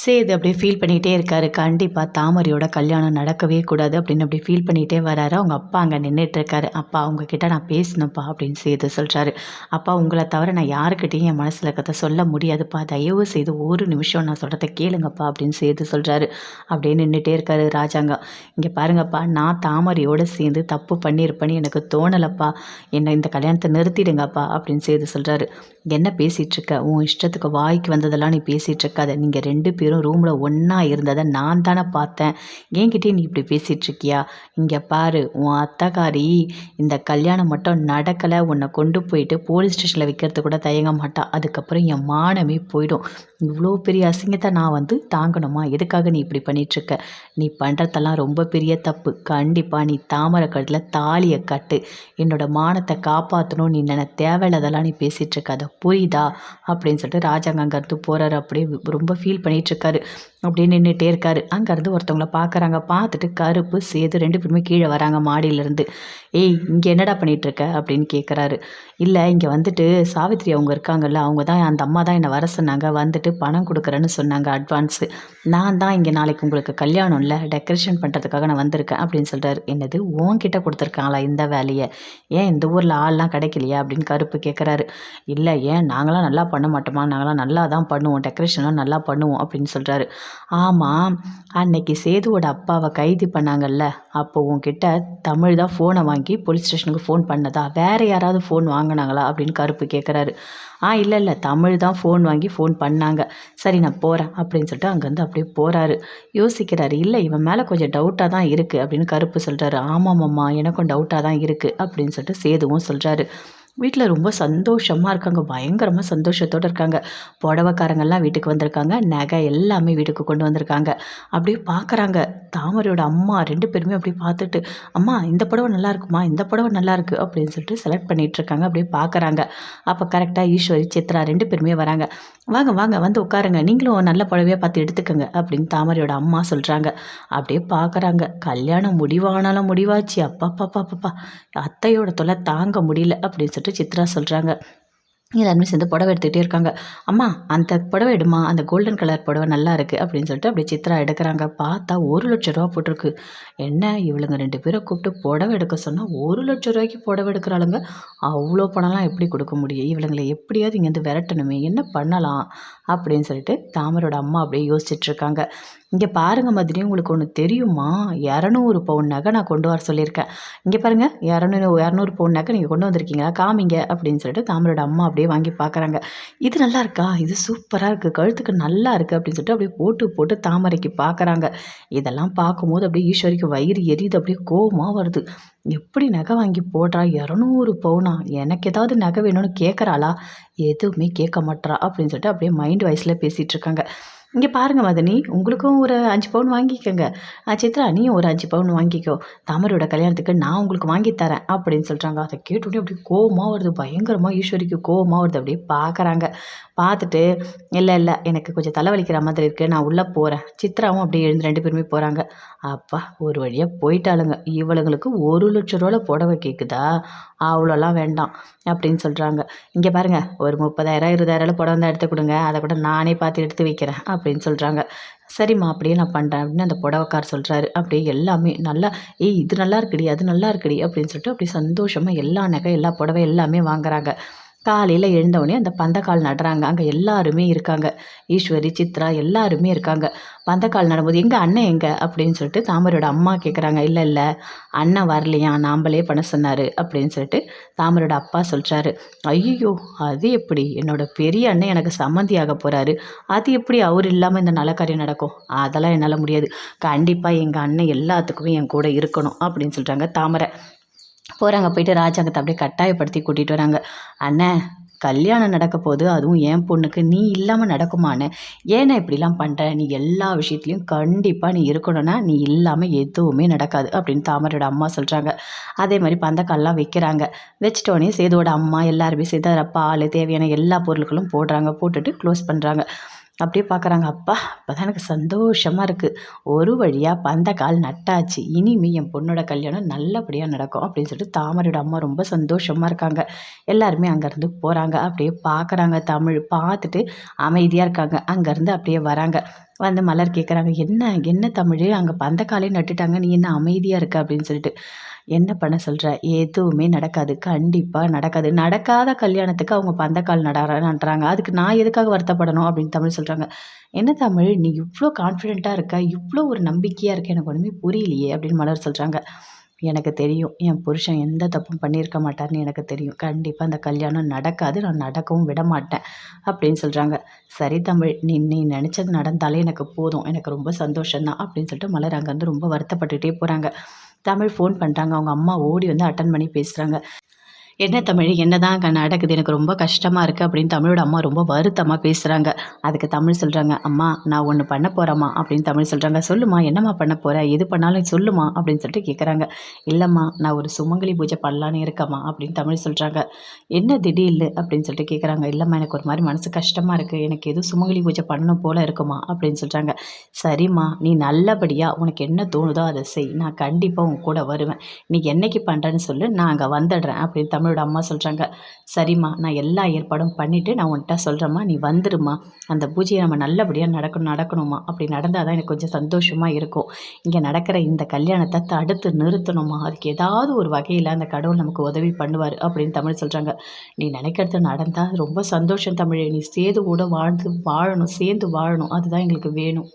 சேது அப்படியே ஃபீல் பண்ணிகிட்டே இருக்காரு. கண்டிப்பாக தாமரையோட கல்யாணம் நடக்கவே கூடாது அப்படின்னு அப்படி ஃபீல் பண்ணிகிட்டே வராரு. அவங்க அப்பா அங்கே நின்றுட்டுருக்காரு அப்பா அவங்கக்கிட்ட நான் பேசணும்ப்பா அப்படின்னு சேது சொல்கிறாரு அப்பா உங்களை தவிர நான் யாருக்கிட்டையும் என் மனசில் இருக்கிறத சொல்ல முடியாதுப்பா. தயவு செய்து ஒரு நிமிஷம் நான் சொல்கிறத கேளுங்கப்பா அப்படின்னு சேது சொல்கிறாரு அப்படியே நின்றுட்டே இருக்காரு ராஜாங்கம் இங்கே பாருங்கப்பா நான் தாமரையோடு சேர்ந்து தப்பு பண்ணியிருப்பேன்னு எனக்கு தோணலைப்பா. என்னை இந்த கல்யாணத்தை நிறுத்திடுங்கப்பா அப்படின்னு சேது சொல்கிறாரு என்ன பேசிகிட்டு இருக்க? உன் இஷ்டத்துக்கு வாய்க்கு வந்ததெல்லாம் நீ பேசிகிட்ருக்காத நீங்கள் ரெண்டு பேரும் ரூமில் ஒன்றா இருந்ததை நான் தானே பார்த்தேன். என்கிட்டே நீ இப்படி பேசிகிட்டு இருக்கியா? இங்கே பாரு உன் அத்தக்காரி இந்த கல்யாணம் மட்டும் நடக்கலை. உன்னை கொண்டு போயிட்டு போலீஸ் ஸ்டேஷனில் வைக்கிறது கூட தயங்க மாட்டா. அதுக்கப்புறம் என் மானமே போயிடும். இவ்வளோ பெரிய அசிங்கத்தை நான் வந்து தாங்கணுமா? எதுக்காக நீ இப்படி பண்ணிகிட்ருக்க நீ பண்ணுறதெல்லாம் ரொம்ப பெரிய தப்பு. கண்டிப்பாக நீ தாமரை கட்டில் தாலியை கட்டு. என்னோட மானத்தை காப்பாற்றணும் நீ நினை தேவையில்லாதெல்லாம் நீ பேசிகிட்டு அதை புரியுதா? அப்படின்னு சொல்லிட்டு ராஜாங்க அங்கேருந்து போகிறாரு அப்படியே ரொம்ப ஃபீல் பண்ணிகிட்ருக்காரு அப்படியே நின்றுட்டே இருக்காரு. அங்கேருந்து ஒருத்தவங்கள பார்க்குறாங்க. பார்த்துட்டு கருப்பு சேது ரெண்டு பேருமே கீழே வராங்க மாடியிலேருந்து. ஏய் இங்கே என்னடா பண்ணிகிட்ருக்க அப்படின்னு கேட்குறாரு இல்லை இங்கே வந்துட்டு சாவித்ரி அவங்க இருக்காங்கல்ல அவங்க தான் அந்த அம்மா தான் என்னை வர சொன்னாங்க. வந்துட்டு பணம் கொடுக்குறேன்னு சொன்னாங்க அட்வான்ஸு நான் தான் இங்கே நாளைக்கு உங்களுக்கு கல்யாணம் இல்லை டெக்கரேஷன் பண்ணுறதுக்காக நான் வந்திருக்கேன் அப்படின்னு சொல்கிறாரு என்னது உன்கிட்ட கொடுத்துருக்காங்களா இந்த வேலையை? ஏன் இந்த ஊரில் ஆள்லாம் கிடைக்கலையா? அப்படின்னு கருப்பு கேட்குறாரு இல்லை ஏன் நாங்களாம் நல்லா பண்ண மாட்டோமா? நாங்களாம் நல்லா தான் பண்ணுவோம் டெக்கரேஷன்லாம் நல்லா பண்ணுவோம் அப்படின்னு சொல்கிறாரு ஆமாம் அன்னைக்கு சேதுவோட அப்பாவை கைது பண்ணாங்கல்ல அப்போ உன்கிட்ட தமிழ் தான் ஃபோனை வாங்கி போலீஸ் ஸ்டேஷனுக்கு ஃபோன் பண்ணதா? வேறு யாராவது ஃபோன் வாங்கினாங்களா? அப்படின்னு கருப்பு கேட்குறாரு ஆ இல்லை இல்லை தமிழ் தான் ஃபோன் வாங்கி ஃபோன் பண்ணாங்க. சரி நான் போகிறேன் அப்படின்னு சொல்லிட்டு அங்கேருந்து அப்படியே போகிறாரு யோசிக்கிறாரு இல்லை இவன் மேலே கொஞ்சம் டவுட்டாக தான் இருக்குது அப்படின்னு கருப்பு சொல்கிறாரு ஆமாம்மாம்மா எனக்கும் டவுட்டாக தான் இருக்குது அப்படின்னு சொல்லிட்டு சேதுவும் சொல்கிறாரு வீட்டில் ரொம்ப சந்தோஷமாக இருக்காங்க. பயங்கரமாக சந்தோஷத்தோடு இருக்காங்க. புடவைக்காரங்கள்லாம் வீட்டுக்கு வந்திருக்காங்க. நகை எல்லாமே வீட்டுக்கு கொண்டு வந்திருக்காங்க. அப்படியே பார்க்குறாங்க தாமரையோட அம்மா ரெண்டு பேருமே அப்படி பார்த்துட்டு அம்மா இந்த புடவை நல்லா இருக்குமா? இந்த புடவை நல்லா இருக்கு. அப்படின்னு சொல்லிட்டு செலக்ட் பண்ணிகிட்ருக்காங்க அப்படியே பார்க்குறாங்க அப்போ கரெக்டாக ஈஸ்வரி சித்ரா ரெண்டு பேருமே வராங்க. வாங்க வாங்க வந்து உட்காருங்க. நீங்களும் நல்ல புடவையாக பார்த்து எடுத்துக்கோங்க அப்படின்னு தாமரையோட அம்மா சொல்கிறாங்க அப்படியே பார்க்குறாங்க. கல்யாணம் முடிவானாலும் முடிவாச்சு. அப்பா அப்பா அப்பா அத்தையோட தொலை தாங்க முடியல அப்படின்னு சொல்லிட்டு சித்ரா சொல்கிறாங்க எல்லாருமே சேர்ந்து புடவை எடுத்துகிட்டே இருக்காங்க. அம்மா அந்த புடவை எடுமா அந்த கோல்டன் கலர் புடவை நல்லா இருக்குது அப்படின்னு சொல்லிட்டு அப்படியே சித்ரா எடுக்கிறாங்க. பார்த்தா ஒரு லட்ச ரூபா போட்டிருக்கு. என்ன? இவளுங்க ரெண்டு பேரை கூப்பிட்டு புடவை எடுக்க சொன்னால் ஒரு லட்ச ரூபாய்க்கு புடவை எடுக்கிறாளுங்க. அவ்வளோ பணம்லாம் எப்படி கொடுக்க முடியும்? இவளுங்களை எப்படியாவது இங்கேருந்து விரட்டணுமே. என்ன பண்ணலாம்? அப்படின்னு சொல்லிட்டு தாமரோட அம்மா அப்படியே யோசிச்சுட்ருக்காங்க இங்கே பாருங்கள் மதுரை உங்களுக்கு ஒன்று தெரியுமா? இரநூறு பவுன் நகை நான் கொண்டு வர சொல்லியிருக்கேன். இங்கே பாருங்கள் இரநூறு இரநூறு பவுன் நகை நீங்கள் கொண்டு வந்திருக்கீங்களா? காமிங்க அப்படின்னு சொல்லிட்டு தாமரோட அம்மா அப்படியே வாங்கி பார்க்குறாங்க இது நல்லா இருக்கா? இது சூப்பராக இருக்குது கழுத்துக்கு நல்லா இருக்குது அப்படின்னு சொல்லிட்டு அப்படியே போட்டு போட்டு தாமரைக்கு பார்க்குறாங்க இதெல்லாம் பார்க்கும்போது அப்படியே ஈஸ்வரிக்கு வயிறு எரியுது. அப்படியே கோபமாக வருது. எப்படி நகை வாங்கி போடுறா? இரநூறு பவுனா? எனக்கு ஏதாவது நகை வேணும்னு கேட்குறாளா எதுவுமே கேட்க மாட்றா அப்படின்னு சொல்லிட்டு அப்படியே மைண்ட் வைஸில் பேசிகிட்டு இருக்காங்க. இங்கே பாருங்கள் மதனி உங்களுக்கும் ஒரு அஞ்சு பவுன் வாங்கிக்கோங்க. சித்ரா நீயும் ஒரு அஞ்சு பவுன் வாங்கிக்கோ. தாமரோட கல்யாணத்துக்கு நான் உங்களுக்கு வாங்கி தரேன் அப்படின்னு சொல்கிறாங்க அதை கேட்டுவிட்டு அப்படியே கோவமாக வருது. பயங்கரமாக ஈஸ்வரிக்கு கோவமாக வருது. அப்படியே பார்க்குறாங்க பார்த்துட்டு இல்லை இல்லை எனக்கு கொஞ்சம் தலைவலிக்கிற மாதிரி இருக்குது நான் உள்ளே போகிறேன் சித்ராவும் அப்படியே எழுந்து ரெண்டு பேருமே போகிறாங்க அப்பா ஒரு வழியாக போயிட்டாளுங்க. இவளுங்களுக்கு ஒரு லட்ச ரூபாவில் புடவை கேட்குதா அவ்வளோலாம் வேண்டாம் அப்படின்னு சொல்கிறாங்க இங்கே பாருங்கள் ஒரு முப்பதாயிரம் இருபதாயிரம் புடவை தான் எடுத்து கொடுங்க. அதை கூட நானே பார்த்து எடுத்து வைக்கிறேன் அப்படின்னு சொல்கிறாங்க சரிம்மா அப்படியே நான் பண்ணுறேன் அப்படின்னு அந்த புடவைக்கார் சொல்கிறாரு அப்படியே எல்லாமே நல்லா ஏய் இது நல்லா இருக்குடி அது நல்லா இருக்குடி அப்படின்னு சொல்லிட்டு அப்படியே சந்தோஷமாக எல்லா நகை எல்லா புடவை எல்லாமே வாங்குறாங்க. காலையில் எழுந்தவுடனே அந்த பந்தக்கால் நடுறாங்க. அங்கே எல்லாருமே இருக்காங்க. ஈஸ்வரி சித்ரா எல்லாருமே இருக்காங்க. பந்தக்கால் நடும்போது எங்கள் அண்ணன் எங்கே? அப்படின்னு சொல்லிட்டு தாமரோட அம்மா கேட்குறாங்க இல்லை இல்லை அண்ணன் வரலையா? நாம்பளே பண்ண சொன்னார். அப்படின்னு சொல்லிட்டு தாமரோட அப்பா சொல்கிறாரு ஐயோ அது எப்படி? என்னோட பெரிய அண்ணன் எனக்கு சம்மந்தியாக போகிறாரு அது எப்படி அவர் இல்லாமல் இந்த நல்ல காரியம் நடக்கும்? அதெல்லாம் என்னால் முடியாது. கண்டிப்பாக எங்கள் அண்ணன் எல்லாத்துக்குமே என் கூட இருக்கணும். அப்படின்னு சொல்கிறாங்க தாமரை. போகிறாங்க போயிட்டு ராஜாங்கத்தை அப்படியே கட்டாயப்படுத்தி கூட்டிகிட்டு வராங்க. அண்ணன் கல்யாணம் நடக்க போது அதுவும் என் பொண்ணுக்கு. நீ இல்லாமல் நடக்குமான்னு ஏன்னா இப்படிலாம் பண்ணுற நீ எல்லா விஷயத்துலையும் கண்டிப்பாக நீ இருக்கணும்னா நீ இல்லாமல் எதுவுமே நடக்காது அப்படின்னு தாமரோட அம்மா சொல்கிறாங்க அதே மாதிரி பந்தக்கால்லாம் வைக்கிறாங்க. வச்சிட்டோடனே சேதுவோட அம்மா எல்லாருமே சேர்த்து பால் தேவையான எல்லா பொருட்களும் போடுறாங்க. போட்டுட்டு க்ளோஸ் பண்ணுறாங்க அப்படியே பார்க்குறாங்க அப்பா அப்போ தான் எனக்கு சந்தோஷமாக இருக்குது ஒரு வழியாக பந்த கால் நட்டாச்சு. இனிமே என் பொண்ணோட கல்யாணம் நல்லபடியாக நடக்கும் அப்படின்னு சொல்லிட்டு தாமரையோட அம்மா ரொம்ப சந்தோஷமாக இருக்காங்க. எல்லாருமே அங்கேருந்து போகிறாங்க அப்படியே பார்க்குறாங்க தமிழ். பார்த்துட்டு அமைதியாக இருக்காங்க. அங்கேருந்து அப்படியே வராங்க. வந்து மலர் கேட்குறாங்க என்ன என்ன தமிழ்? அங்கே பந்தக்காலே நட்டுட்டாங்க. நீ என்ன அமைதியாக இருக்க? அப்படின்னு சொல்லிட்டு. என்ன பண்ண சொல்கிற எதுவுமே நடக்காது. கண்டிப்பாக நடக்காது. நடக்காத கல்யாணத்துக்கு அவங்க பந்தக்கால் நடுறாங்க அதுக்கு நான் எதுக்காக வருத்தப்படணும் அப்படின்னு தமிழ் சொல்கிறாங்க என்ன தமிழ்? நீ இவ்வளோ கான்ஃபிடெண்ட்டாக இருக்க. இவ்வளோ ஒரு நம்பிக்கையாக இருக்க. எனக்கு ஒன்றுமே புரியலையே அப்படின்னு மலர் சொல்கிறாங்க எனக்கு தெரியும். என் புருஷன் எந்த தப்பும் பண்ணியிருக்க மாட்டார்னு எனக்கு தெரியும். கண்டிப்பாக அந்த கல்யாணம் நடக்காது. நான் நடக்கவும் விட மாட்டேன் அப்படின்னு சொல்கிறாங்க சரி தமிழ். நீ நீ நினச்சது நடந்தாலே எனக்கு போதும். எனக்கு ரொம்ப சந்தோஷம்தான் அப்படின்னு சொல்லிட்டு மலர் அங்கேருந்து ரொம்ப வருத்தப்பட்டுகிட்டே போகிறாங்க தமிழ் ஃபோன் பண்ணுறாங்க அவங்க அம்மா ஓடி வந்து அட்டன் பண்ணி பேசுகிறாங்க என்ன தமிழ்? என்ன தான் நடக்குது எனக்கு ரொம்ப கஷ்டமாக இருக்குது அப்படின்னு தமிழோட அம்மா ரொம்ப வருத்தமாக பேசுகிறாங்க அதுக்கு தமிழ் சொல்கிறாங்க அம்மா நான் ஒன்று பண்ண போகிறேம்மா அப்படின்னு தமிழ் சொல்கிறாங்க சொல்லுமா என்னம்மா பண்ண போகிற எது பண்ணாலும் சொல்லுமா அப்படின்னு சொல்லிட்டு கேட்குறாங்க இல்லைம்மா நான் ஒரு சுமங்கலி பூஜை பண்ணலான்னு இருக்கம்மா அப்படின்னு தமிழ் சொல்கிறாங்க என்ன திடீர்னு? அப்படின்னு சொல்லிட்டு கேட்குறாங்க இல்லைம்மா எனக்கு ஒரு மாதிரி மனசு கஷ்டமாக இருக்குது எனக்கு எதுவும் சுமங்கலி பூஜை பண்ணணும் போல் இருக்குமா அப்படின்னு சொல்கிறாங்க சரிம்மா நீ நல்லபடியாக உனக்கு என்ன தோணுதோ அதை செய். நான் கண்டிப்பாக உன் கூட வருவேன். நீ என்னைக்கு பண்ணுறேன்னு சொல்லு. நான் அங்கே வந்துடுறேன் அப்படின்னு தமிழ் அவங்களோட அம்மா சொல்கிறாங்க சரிம்மா நான் எல்லா ஏற்பாடும் பண்ணிவிட்டு நான் உன்கிட்ட சொல்கிறேம்மா நீ வந்துடுமா அந்த பூஜையை நம்ம நல்லபடியாக நடக்கணும் நடக்கணுமா அப்படி நடந்தால் தான் எனக்கு கொஞ்சம் சந்தோஷமாக இருக்கும். இங்கே நடக்கிற இந்த கல்யாணத்தை தடுத்து நிறுத்தணுமா அதுக்கு ஏதாவது ஒரு வகையில் அந்த கடவுள் நமக்கு உதவி பண்ணுவார் அப்படின்னு தமிழ் சொல்கிறாங்க நீ நினைக்கிறது நடந்தால் ரொம்ப சந்தோஷம் தமிழ். நீ சேர்ந்து கூட வாழ்ந்து வாழணும் சேர்ந்து வாழணும். அதுதான் எங்களுக்கு வேணும்.